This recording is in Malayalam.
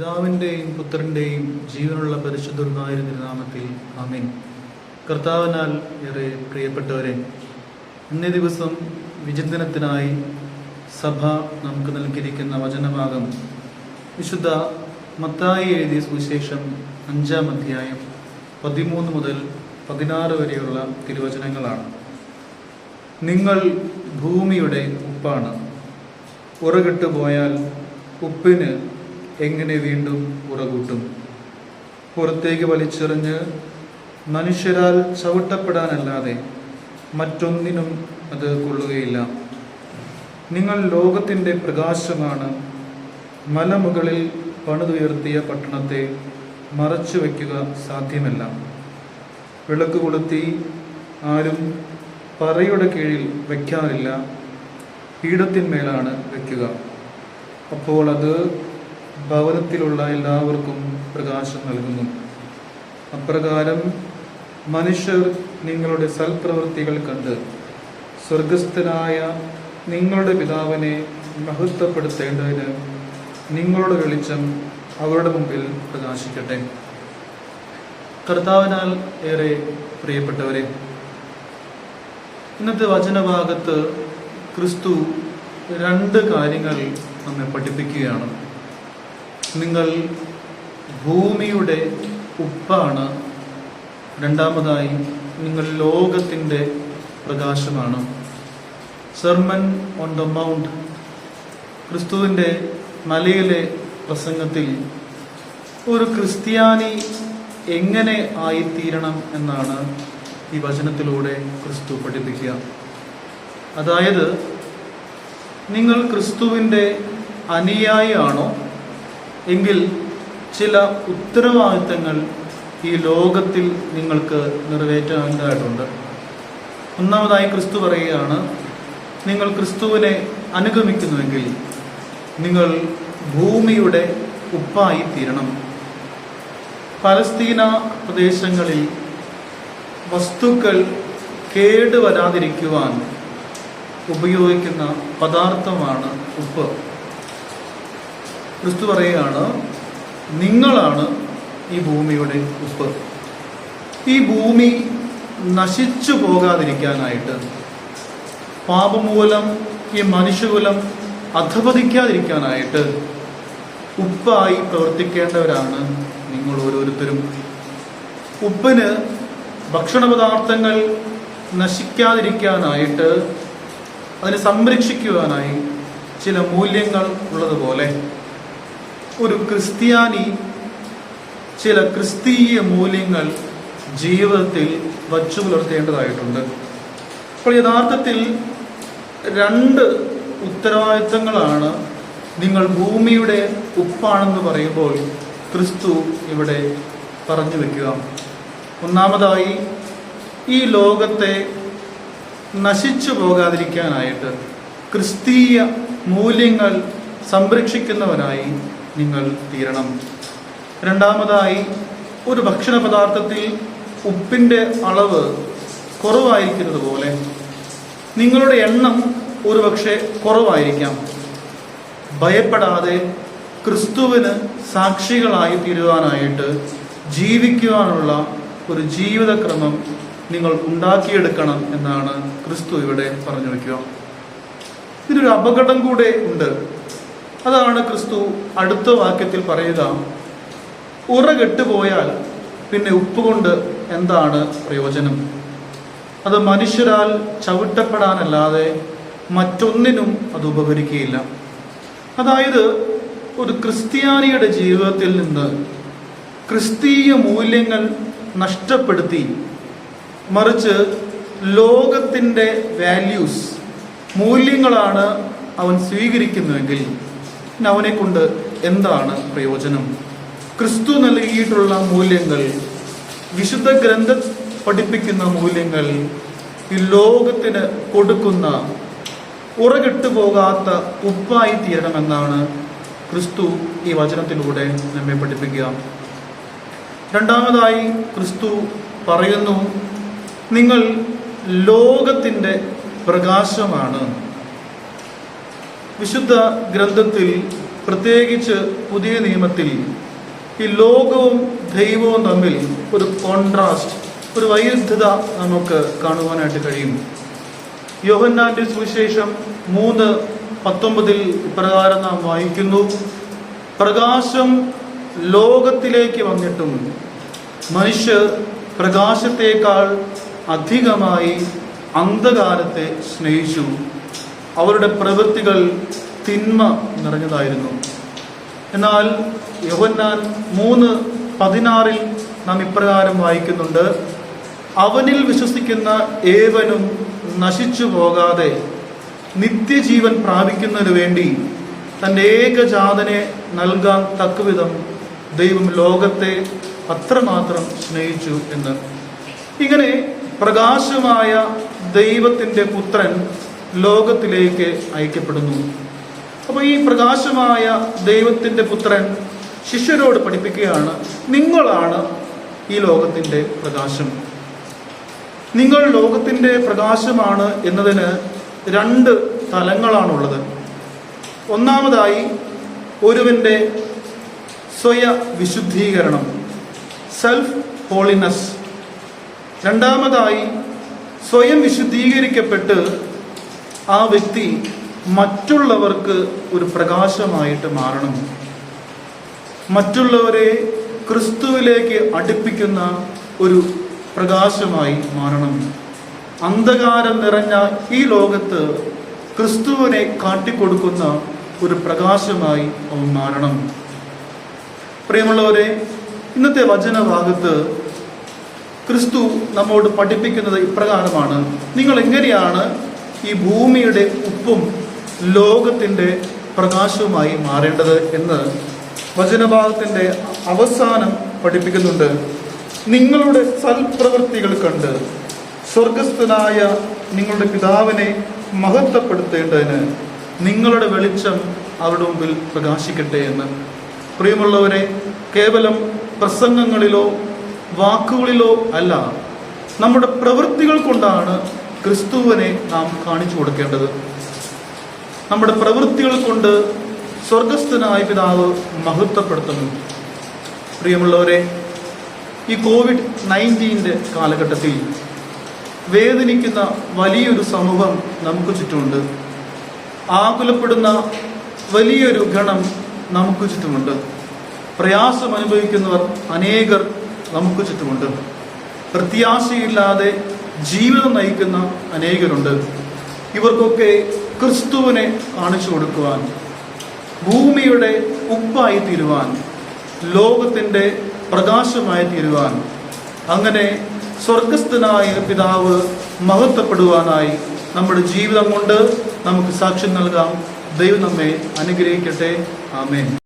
പിതാവിന്റെയും പുത്രന്റെയും ജീവനുള്ള പരിശുദ്ധമായ നാമത്തിൽ ആമീൻ. കർത്താവിനാൽ ഏറെ പ്രിയപ്പെട്ടവരെ ഇന്നേ ദിവസം വിചിന്തനത്തിനായി സഭ നമുക്ക് നൽകിയിരിക്കുന്ന വചനഭാഗം വിശുദ്ധ മത്തായി എഴുതിയ സുവിശേഷം അഞ്ചാം അധ്യായം പതിമൂന്ന് മുതൽ പതിനാറ് വരെയുള്ള തിരുവചനങ്ങളാണ്. നിങ്ങൾ ഭൂമിയുടെ ഉപ്പാണ്. ഉറകിട്ട് പോയാൽ ഉപ്പിന് എങ്ങനെ വീണ്ടും ഉറകൂട്ടും? പുറത്തേക്ക് വലിച്ചെറിഞ്ഞ് മനുഷ്യരാൽ ചവിട്ടപ്പെടാനല്ലാതെ മറ്റൊന്നിനും അത് കൊള്ളുകയില്ല. നിങ്ങൾ ലോകത്തിന്റെ പ്രകാശമാണ് മലമുകളിൽ പണിതുയർത്തിയ പട്ടണത്തെ മറച്ചു വയ്ക്കുക സാധ്യമല്ല. വിളക്ക് കൊളുത്തി ആരും പറയുടെ കീഴിൽ വയ്ക്കാറില്ല. പീഠത്തിന്മേലാണ് വയ്ക്കുക. അപ്പോൾ അത് ഭവനത്തിലുള്ള എല്ലാവർക്കും പ്രകാശം നൽകുന്നു. അപ്രകാരം മനുഷ്യർ നിങ്ങളുടെ സൽപ്രവൃത്തികൾ കണ്ട് സ്വർഗസ്ഥനായ നിങ്ങളുടെ പിതാവിനെ മഹത്വപ്പെടുത്തേണ്ടതിന് നിങ്ങളുടെ വെളിച്ചം അവരുടെ മുമ്പിൽ പ്രകാശിക്കട്ടെ. കർത്താവിനാൽ ഏറെ പ്രിയപ്പെട്ടവരെ ഇന്നത്തെ വചനഭാഗത്ത് ക്രിസ്തു രണ്ട് കാര്യങ്ങൾ നമ്മെ പഠിപ്പിക്കുകയാണ്. നിങ്ങൾ ഭൂമിയുടെ ഉപ്പാണ്. രണ്ടാമതായി നിങ്ങൾ ലോകത്തിന്റെ പ്രകാശമാണ്. സെർമൻ ഓൺ ദ മൗണ്ട് ക്രിസ്തുവിന്റെ മലയിലെ പ്രസംഗത്തിൽ ഒരു ക്രിസ്ത്യാനി എങ്ങനെ ആയിത്തീരണം എന്നാണ് ഈ വചനത്തിലൂടെ ക്രിസ്തു പഠിപ്പിക്കുക. അതായത് നിങ്ങൾ ക്രിസ്തുവിന്റെ അനുയായിയാണോ എങ്കിൽ ചില ഉത്തരവാദിത്തങ്ങൾ ഈ ലോകത്തിൽ നിങ്ങൾക്ക് നിറവേറ്റേണ്ടതായിട്ടുണ്ട് ഒന്നാമതായി ക്രിസ്തു പറയുകയാണ് നിങ്ങൾ ക്രിസ്തുവിനെ അനുഗമിക്കുന്നുവെങ്കിൽ നിങ്ങൾ ഭൂമിയുടെ ഉപ്പായി തീരണം. പലസ്തീന പ്രദേശങ്ങളിൽ വസ്തുക്കൾ കേടുവരാതിരിക്കുവാൻ ഉപയോഗിക്കുന്ന പദാർത്ഥമാണ് ഉപ്പ്. ക്രിസ്തു പറയുകയാണ് നിങ്ങളാണ് ഈ ഭൂമിയുടെ ഉപ്പ് ഈ ഭൂമി നശിച്ചു പോകാതിരിക്കാനായിട്ട് പാപമൂലം ഈ മനുഷ്യകുലം അധപതിക്കാതിരിക്കാനായിട്ട് ഉപ്പായി പ്രവർത്തിക്കേണ്ടവരാണ് നിങ്ങൾ ഓരോരുത്തരും. ഉപ്പിന് ഭക്ഷണ പദാർത്ഥങ്ങൾ നശിക്കാതിരിക്കാനായിട്ട് അതിനെ സംരക്ഷിക്കുവാനായി ചില മൂല്യങ്ങൾ ഉള്ളതുപോലെ. ഒരു ക്രിസ്ത്യാനി ചില ക്രിസ്തീയ മൂല്യങ്ങൾ ജീവിതത്തിൽ വച്ചു പുലർത്തേണ്ടതായിട്ടുണ്ട്. അപ്പോൾ യഥാർത്ഥത്തിൽ രണ്ട് ഉത്തരവാദിത്തങ്ങളാണ് നിങ്ങൾ ഭൂമിയുടെ ഉപ്പാണെന്ന് പറയുമ്പോൾ ക്രിസ്തു ഇവിടെ പറഞ്ഞു വെക്കുക. ഒന്നാമതായി ഈ ലോകത്തെ നശിച്ചു പോകാതിരിക്കാനായിട്ട് ക്രിസ്തീയ മൂല്യങ്ങൾ സംരക്ഷിക്കുന്നവരായി നിങ്ങൾ തീരണം. രണ്ടാമതായി ഒരു ഭക്ഷണ പദാർത്ഥത്തിൽ ഉപ്പിന്റെ അളവ് കുറവായിരിക്കുന്നത് പോലെ നിങ്ങളുടെ എണ്ണം ഒരു പക്ഷേ കുറവായിരിക്കാം. ഭയപ്പെടാതെ ക്രിസ്തുവിന് സാക്ഷികളായി തീരുവാനായിട്ട് ജീവിക്കുവാനുള്ള ഒരു ജീവിതക്രമം നിങ്ങൾ ഉണ്ടാക്കിയെടുക്കണം എന്നാണ് ക്രിസ്തു ഇവിടെ പറഞ്ഞു വയ്ക്കുക. ഇതിനൊരു അപകടം കൂടെ ഉണ്ട്. അതാണ് ക്രിസ്തു അടുത്ത വാക്യത്തിൽ പറയുക ഉറ കെട്ടുപോയാൽ പിന്നെ ഉപ്പ് കൊണ്ട് എന്താണ് പ്രയോജനം? അത് മനുഷ്യരാൽ ചവിട്ടപ്പെടാനല്ലാതെ മറ്റൊന്നിനും അത് ഉപകരിക്കുകയില്ല. അതായത് ഒരു ക്രിസ്ത്യാനിയുടെ ജീവിതത്തിൽ നിന്ന് ക്രിസ്തീയ മൂല്യങ്ങൾ നഷ്ടപ്പെടുത്തി മറിച്ച് ലോകത്തിന്റെ വാല്യൂസ് മൂല്യങ്ങളാണ് അവൻ സ്വീകരിക്കുന്നുവെങ്കിൽ അവനെ കൊണ്ട് എന്താണ് പ്രയോജനം? ക്രിസ്തു നൽകിയിട്ടുള്ള മൂല്യങ്ങൾ വിശുദ്ധ ഗ്രന്ഥ പഠിപ്പിക്കുന്ന മൂല്യങ്ങൾ ഈ ലോകത്തിന് കൊടുക്കുന്ന ഉറകിട്ടു പോകാത്ത ഉപ്പായി തീരണമെന്നാണ് ക്രിസ്തു ഈ വചനത്തിലൂടെ നമ്മെ പഠിപ്പിക്കുക. രണ്ടാമതായി ക്രിസ്തു പറയുന്നു നിങ്ങൾ ലോകത്തിന്റെ പ്രകാശമാണ്. വിശുദ്ധ ഗ്രന്ഥത്തിൽ പ്രത്യേകിച്ച് പുതിയ നിയമത്തിൽ ഈ ലോകവും ദൈവവും തമ്മിൽ ഒരു കോൺട്രാസ്റ്റ് ഒരു വൈരുദ്ധ്യത നമുക്ക് കാണുവാനായിട്ട് കഴിയും. യോഹന്നാന്റെ സുവിശേഷം മൂന്ന് പത്തൊമ്പതിൽ പ്രകാരം നാം വായിക്കുന്നു. പ്രകാശം ലോകത്തിലേക്ക് വന്നിട്ടും മനുഷ്യർ പ്രകാശത്തേക്കാൾ അധികമായി അന്ധകാരത്തെ സ്നേഹിച്ചു. അവരുടെ പ്രവൃത്തികൾ തിന്മ നിറഞ്ഞതായിരുന്നു. എന്നാൽ യോഹന്നാൻ മൂന്ന് പതിനാറിൽ നാം ഇപ്രകാരം വായിക്കുന്നുണ്ട് അവനിൽ വിശ്വസിക്കുന്ന ഏവനും നശിച്ചു പോകാതെ നിത്യജീവൻ പ്രാപിക്കുന്നതിന് വേണ്ടി തന്റെ ഏകജാതനെ നൽകാൻ തക്കവിധം ദൈവം ലോകത്തെ അത്രമാത്രം സ്നേഹിച്ചു എന്ന്. ഇങ്ങനെ പ്രകാശമായ ദൈവത്തിന്റെ പുത്രൻ ലോകത്തിലേക്ക് അയക്കപ്പെടുന്നു. അപ്പോൾ ഈ പ്രകാശമായ ദൈവത്തിന്റെ പുത്രൻ ശിഷ്യരോട് പഠിപ്പിക്കുകയാണ് നിങ്ങളാണ് ഈ ലോകത്തിന്റെ പ്രകാശം. നിങ്ങൾ ലോകത്തിന്റെ പ്രകാശമാണ് എന്നതിന് രണ്ട് തലങ്ങളാണുള്ളത്. ഒന്നാമതായി ഒരുവന്റെ സ്വയ വിശുദ്ധീകരണം സെൽഫ് ഹോളിനെസ് രണ്ടാമതായി സ്വയം വിശുദ്ധീകരിക്കപ്പെട്ട് ആ വ്യക്തി മറ്റുള്ളവർക്ക് ഒരു പ്രകാശമായിട്ട് മാറണം. മറ്റുള്ളവരെ ക്രിസ്തുവിലേക്ക് അടുപ്പിക്കുന്ന ഒരു പ്രകാശമായി മാറണം. അന്ധകാരം നിറഞ്ഞ ഈ ലോകത്ത് ക്രിസ്തുവിനെ കാട്ടിക്കൊടുക്കുന്ന ഒരു പ്രകാശമായി അവൻ മാറണം. പ്രിയമുള്ളവരെ ഇന്നത്തെ വചനഭാഗത്ത് ക്രിസ്തു നമ്മോട് പഠിപ്പിക്കുന്നത് ഇപ്രകാരമാണ്. നിങ്ങൾ എങ്ങനെയാണ് ഈ ഭൂമിയുടെ ഉപ്പും ലോകത്തിന്റെ പ്രകാശവുമായി മാറേണ്ടത് എന്ന് വചനഭാഗത്തിന്റെ അവസാനം പഠിപ്പിക്കുന്നുണ്ട്. നിങ്ങളുടെ സൽപ്രവൃത്തികൾ കണ്ട് സ്വർഗസ്ഥനായ നിങ്ങളുടെ പിതാവിനെ മഹത്വപ്പെടുത്തേണ്ടതിന് നിങ്ങളുടെ വെളിച്ചം അവരുടെ മുമ്പിൽ പ്രകാശിക്കട്ടെ എന്ന്. പ്രിയമുള്ളവരെ കേവലം പ്രസംഗങ്ങളിലോ വാക്കുകളിലോ അല്ല നമ്മുടെ പ്രവൃത്തികൾ കൊണ്ടാണ് ക്രിസ്തുവിനെ നാം കാണിച്ചു കൊടുക്കേണ്ടത്. നമ്മുടെ പ്രവൃത്തികൾ കൊണ്ട് സ്വർഗസ്ഥനായ പിതാവ് മഹത്വപ്പെടുത്തുന്നു. പ്രിയമുള്ളവരെ ഈ കോവിഡ് നയന്റീന്റെ കാലഘട്ടത്തിൽ വേദനിക്കുന്ന വലിയൊരു സമൂഹം നമുക്ക് ചുറ്റുമുണ്ട്. ആകുലപ്പെടുന്ന വലിയൊരു ഗണം നമുക്ക് ചുറ്റുമുണ്ട്. പ്രയാസം അനുഭവിക്കുന്നവർ അനേകർ നമുക്ക് ചുറ്റുമുണ്ട്. പ്രത്യാശയില്ലാതെ ജീവിതം നയിക്കുന്ന അനേകരുണ്ട്. ഇവർക്കൊക്കെ ക്രിസ്തുവിനെ കാണിച്ചു കൊടുക്കുവാൻ ഭൂമിയുടെ ഉപ്പായി തീരുവാൻ ലോകത്തിന്റെ പ്രകാശമായി തീരുവാൻ അങ്ങനെ സ്വർഗസ്ഥനായ പിതാവ് മഹത്വപ്പെടുവാനായി നമ്മുടെ ജീവിതം കൊണ്ട് നമുക്ക് സാക്ഷ്യം നൽകാം. ദൈവം നമ്മെ അനുഗ്രഹിക്കട്ടെ. ആമേൻ.